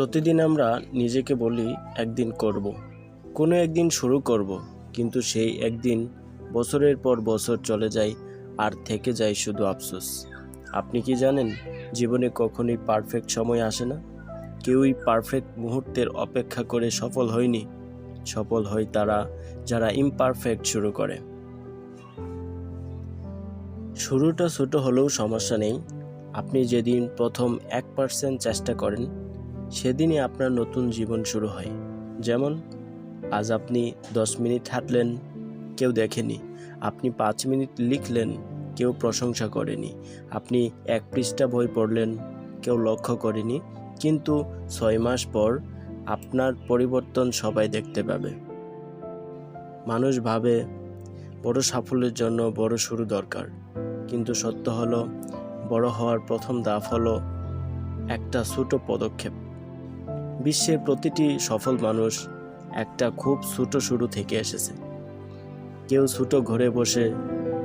প্রতিদিন আমরা নিজেকে বলি, একদিন করব। কোনো একদিন শুরু করব, কিন্তু সেই একদিন বছরের পর বছর চলে যায় আর থেকে যায় শুধু আফসোস। আপনি কি জানেন, জীবনে কখনোই পারফেক্ট সময় আসে না? কেউই পারফেক্ট মুহূর্তের অপেক্ষা করে সফল হয়নি। সফল হয় তারা যারা ইমপারফেক্ট শুরু করে। শুরুটা ছোট হলেও সমস্যা নেই। আপনি যেদিন প্রথম এক পার্সেন্ট চেষ্টা করেন সেদিনই আপনার নতুন জীবন শুরু হয়। যেমন, আজ আপনি দশ মিনিট হাঁটলেন, কেউ দেখেনি। আপনি পাঁচ মিনিট লিখলেন, কেউ প্রশংসা করেনি। আপনি এক পৃষ্ঠা বই পড়লেন, কেউ লক্ষ্য করেনি। কিন্তু ছয় মাস পর আপনার পরিবর্তন সবাই দেখতে পাবে। মানুষ ভাবে, বড় সাফল্যের জন্য বড় শুরু দরকার। কিন্তু সত্য হলো, বড় হওয়ার প্রথম দাফ হলো একটা ছোট পদক্ষেপ। বিশ্বের প্রতিটি সফল মানুষ একটা খুব ছোট শুরু থেকে এসেছে। কেউ ছোট ঘরে বসে,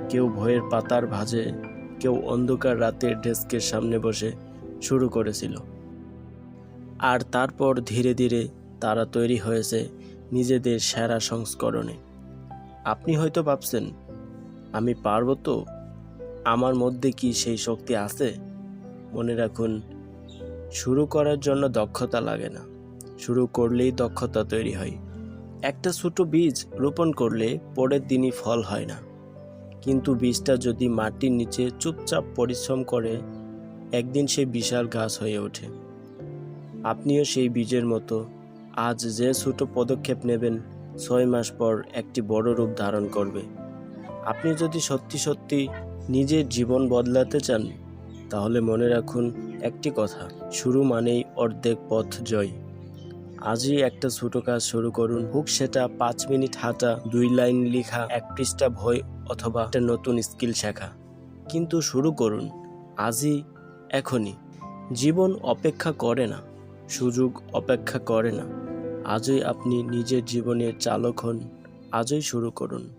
কেউ ভয়ের পাতার ভাজে, কেউ অন্ধকার রাতের ডেস্কের সামনে বসে শুরু করেছিল। আর তারপর ধীরে ধীরে তারা তৈরি হয়েছে নিজেদের সেরা সংস্করণে। আপনি হয়তো ভাবছেন, আমি পারব তো? আমার মধ্যে কি সেই শক্তি আছে? মনে রাখুন শুরু করার জন্য দক্ষতা লাগে না। শুরু করলেই দক্ষতা তৈরি হয়। একটা ছোট বীজ রোপণ করলে পরের দিনই ফল হয় না। কিন্তু বীজটা যদি মাটির নিচে চুপচাপ পরিশ্রম করে, একদিন সে বিশাল গাছ হয়ে ওঠে। আপনিও সেই বীজের মতো আজ যে ছোট পদক্ষেপ নেবেন, ছয় মাস পর একটি বড় রূপ ধারণ করবে। আপনি যদি সত্যি সত্যি নিজের জীবন বদলাতে চান তাহলে মনে রাখুন একটি কথা, শুরু মানেই অর্ধেক পথ জয়। আজই একটা ছোট কাজ শুরু করুন, হোক সেটা পাঁচ মিনিট হাঁটা, দুই লাইন লেখা, এক পৃষ্ঠা ভয় অথবা একটা নতুন স্কিল শেখা। কিন্তু শুরু করুন, আজই, এখনই। জীবন অপেক্ষা করে না, সুযোগ অপেক্ষা করে না। আজই আপনি নিজের জীবনের চালক হন, আজই শুরু করুন।